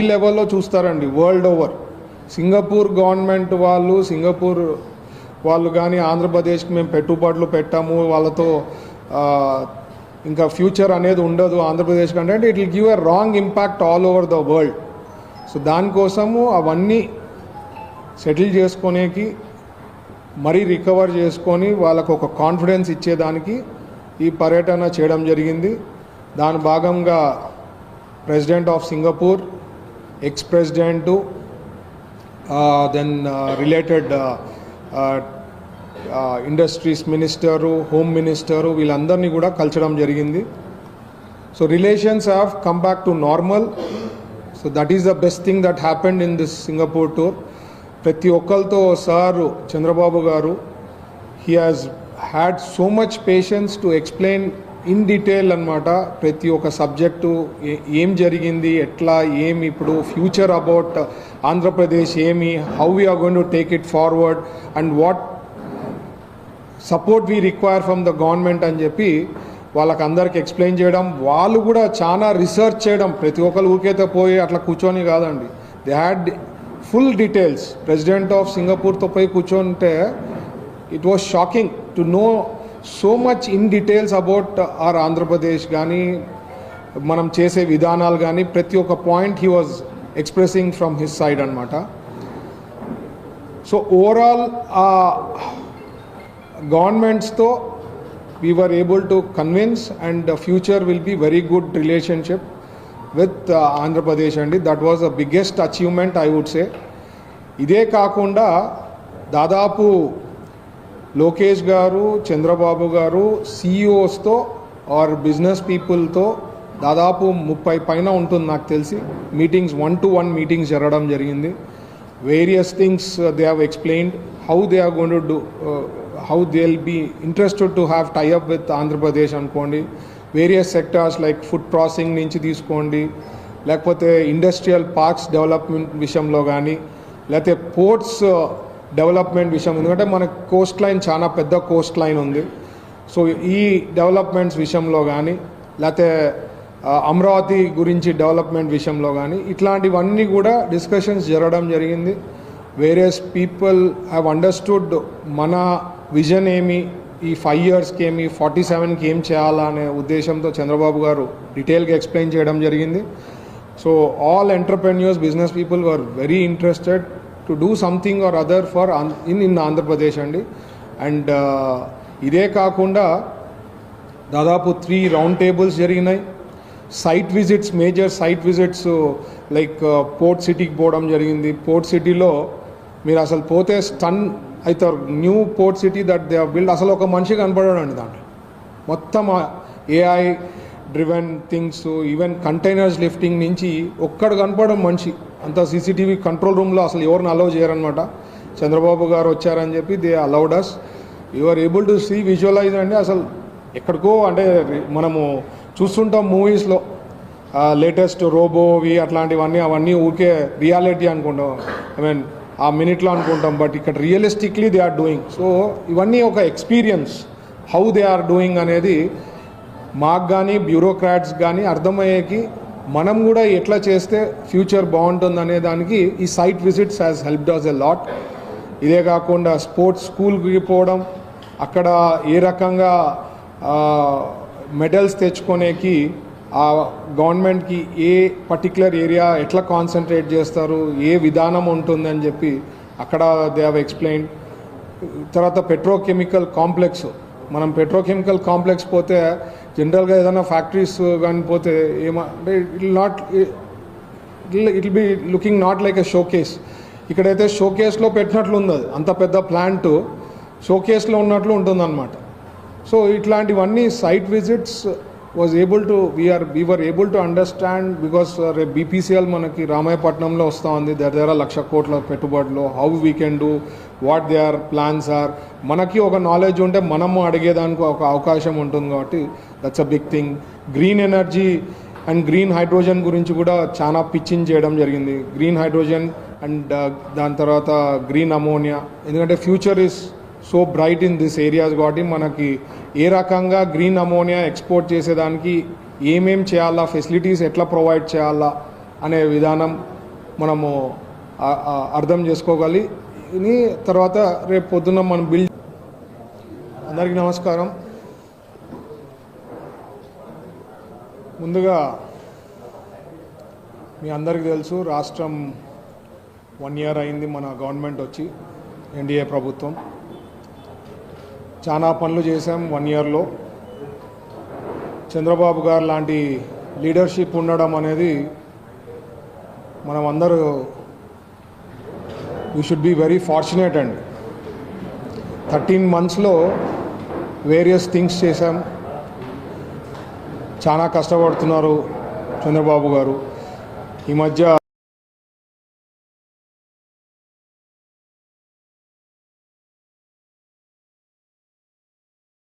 లెవెల్లో చూస్తారండి world over Singapore government వాళ్ళు సింగపూర్ వాళ్ళు కానీ ఆంధ్రప్రదేశ్కి మేము పెట్టుబడులు పెట్టాము వాళ్ళతో ఇంకా ఫ్యూచర్ అనేది ఉండదు ఆంధ్రప్రదేశ్ కంటే అంటే it will give a wrong impact all over the world so దానికోసము అవన్నీ సెటిల్ చేసుకునేకి మరీ రికవర్ చేసుకొని వాళ్ళకు ఒక కాన్ఫిడెన్స్ ఇచ్చేదానికి ఈ పర్యటన చేయడం జరిగింది. దాని భాగంగా president of Singapore ex president then related industries minister home minister వీళ్ళందరినీ కూడా కలచడం జరిగింది. So relations have come back to normal so that is the best thing that happened in this Singapore tour ప్రతి ఒక్కరితో sir Chandrababu garu he has had so much patience to explain in detail అనమాట ప్రతి ఒక్క subject ఏ- ఏం జరిగింది ఎట్లా ఏమి ఇప్పుడు ఫ్యూచర్ అబౌట్ ఆంధ్రప్రదేశ్ ఏమి how we are going to take it forward and what support we require from the government అని చెప్పి వాళ్ళకి అందరికి ఎక్స్ప్లెయిన్ చేయడం. వాళ్ళు కూడా చాలా రీసెర్చ్ చేయడం. ప్రతి ఒక్కరు ఊరికైతే పోయి అట్లా కూర్చొని కాదండి. They had full details president of సింగపూర్తో పోయి కూర్చొంటే it was shocking to know so much in details about our Andhra Pradesh కానీ మనం చేసే విధానాలు కానీ ప్రతి ఒక్క point he was expressing from his side అనమాట సో ఓవరాల్ ఆ గవర్నమెంట్స్తో we were able to convince and future will be very good relationship with Andhra Pradesh అండి. That was the biggest achievement I would say ఇదే కాకుండా దాదాపు లోకేష్ గారు చంద్రబాబు గారు సీఈఓస్తో ఆర్ బిజినెస్ పీపుల్తో దాదాపు ముప్పై పైన ఉంటుంది నాకు తెలిసి. Meetings one to one meetings జరగడం జరిగింది. Various things they have explained how they are gonna to do how they will be interested to have tie up with Andhra Pradesh అనుకోండి. Various sectors like food processing నుంచి తీసుకోండి. లేకపోతే ఇండస్ట్రియల్ పార్క్స్ డెవలప్మెంట్ విషయంలో కానీ లేకపోతే ports development విషయం ఎందుకంటే మన కోస్ట్ లైన్ చాలా పెద్ద కోస్ట్ లైన్ ఉంది. సో ఈ డెవలప్మెంట్స్ విషయంలో కానీ లేకపోతే అమరావతి గురించి డెవలప్మెంట్ విషయంలో కానీ ఇట్లాంటివన్నీ కూడా డిస్కషన్స్ జరగడం జరిగింది. వేరియస్ పీపుల్ హ్యావ్ అండర్స్టూడ్ మన విజన్ ఏమి ఈ ఫైవ్ ఇయర్స్కి ఏమి ఫార్టీ సెవెన్కి ఏం చేయాలా అనే ఉద్దేశంతో చంద్రబాబు గారు డీటెయిల్గా ఎక్స్ప్లెయిన్ చేయడం జరిగింది. So all entrepreneurs business people were very interested to do something or other for in in Andhra Pradesh అండి. అండ్ uh, ఇదే కాకుండా దాదాపు త్రీ రౌండ్ టేబుల్స్ జరిగినాయి. Site visits major site visits like port సిటీకి పోవడం జరిగింది. పోర్ట్ సిటీలో మీరు అసలు పోతే స్టన్ అవుతారు new port city that they build అసలు ఒక మనిషి కనపడాడు అండి దాంట్లో. మొత్తం AI driven things even containers lifting నుంచి ఒక్కడు కనపడడం మనిషి. అంత సీసీటీవీ కంట్రోల్ రూమ్లో అసలు ఎవరిని అలౌ చేయరనమాట చంద్రబాబు గారు వచ్చారని చెప్పి they allowed us you are able to see visualize అండి అసలు ఎక్కడికో అంటే మనము చూస్తుంటాం మూవీస్లో లేటెస్ట్ రోబోవి అట్లాంటివన్నీ అవన్నీ ఊరికే రియాలిటీ అనుకుంటాం. ఐ మీన్ ఆ మినిట్లో అనుకుంటాం బట్ ఇక్కడ realistically they are doing so ఇవన్నీ ఒక experience how they are doing అనేది మాకు కానీ బ్యూరోక్రాట్స్ కానీ అర్థమయ్యేకి మనం కూడా ఎట్లా చేస్తే ఫ్యూచర్ బాగుంటుంది అనే దానికి ఈ site visits has helped does a lot ఇదే కాకుండా స్పోర్ట్స్ స్కూల్కి పోవడం అక్కడ ఏ రకంగా మెడల్స్ తెచ్చుకునేకి ఆ గవర్నమెంట్కి ఏ పర్టికులర్ ఏరియా ఎట్లా కాన్సన్ట్రేట్ చేస్తారు ఏ విధానం ఉంటుందని చెప్పి అక్కడ దే హ్యావ్ ఎక్స్ప్లెయిన్ తర్వాత పెట్రోకెమికల్ కాంప్లెక్స్ మనం పెట్రోకెమికల్ కాంప్లెక్స్ పోతే జనరల్గా ఏదైనా ఫ్యాక్టరీస్ కానీ పోతే ఏమ అంటే it not it be looking not like a showcase ఇక్కడైతే షోకేస్లో పెట్టినట్లు ఉంది అది. అంత పెద్ద ప్లాంట్ షోకేస్లో ఉన్నట్లు ఉంటుందన్నమాట. సో ఇట్లాంటివన్నీ site visits was able to we are we are able to understand because రేపు బీపీసీఎల్ మనకి రామాయపట్నంలో వస్తూ ఉంది. దగ్గర దగ్గర లక్ష కోట్ల పెట్టుబడులు. How we can do what they are plans or మనకి ఒక నాలెడ్జ్ ఉంటే మనము అడిగేదానికి ఒక అవకాశం ఉంటుంది కాబట్టి that's a big thing green energy and green hydrogen గురించి కూడా చాలా పిచ్చింగ్ చేయడం జరిగింది. గ్రీన్ హైడ్రోజన్ అండ్ దాని తర్వాత గ్రీన్ అమోనియా ఎందుకంటే future is so bright in this areas కాబట్టి మనకి ఏ రకంగా గ్రీన్ అమోనియా ఎక్స్పోర్ట్ చేసేదానికి ఏమేం చేయాలా ఫెసిలిటీస్ ఎట్లా ప్రొవైడ్ చేయాలా అనే విధానం మనము అర్థం చేసుకోగలి తర్వాత రేపు పొద్దున్న మనం బిల్డ్ అందరికీ నమస్కారం. ముందుగా మీ అందరికీ తెలుసు రాష్ట్రం వన్ ఇయర్ అయింది మన గవర్నమెంట్ వచ్చి ఎన్డీఏ ప్రభుత్వం. చాలా పనులు చేశాం వన్ ఇయర్లో చంద్రబాబు గారు లాంటి లీడర్షిప్ ఉండడం అనేది మనం అందరూ we should be very fortunate అండి థర్టీన్ మంత్స్లో వేరియస్ థింగ్స్ చేశాం. చాలా కష్టపడుతున్నారు చంద్రబాబు గారు. ఈ మధ్య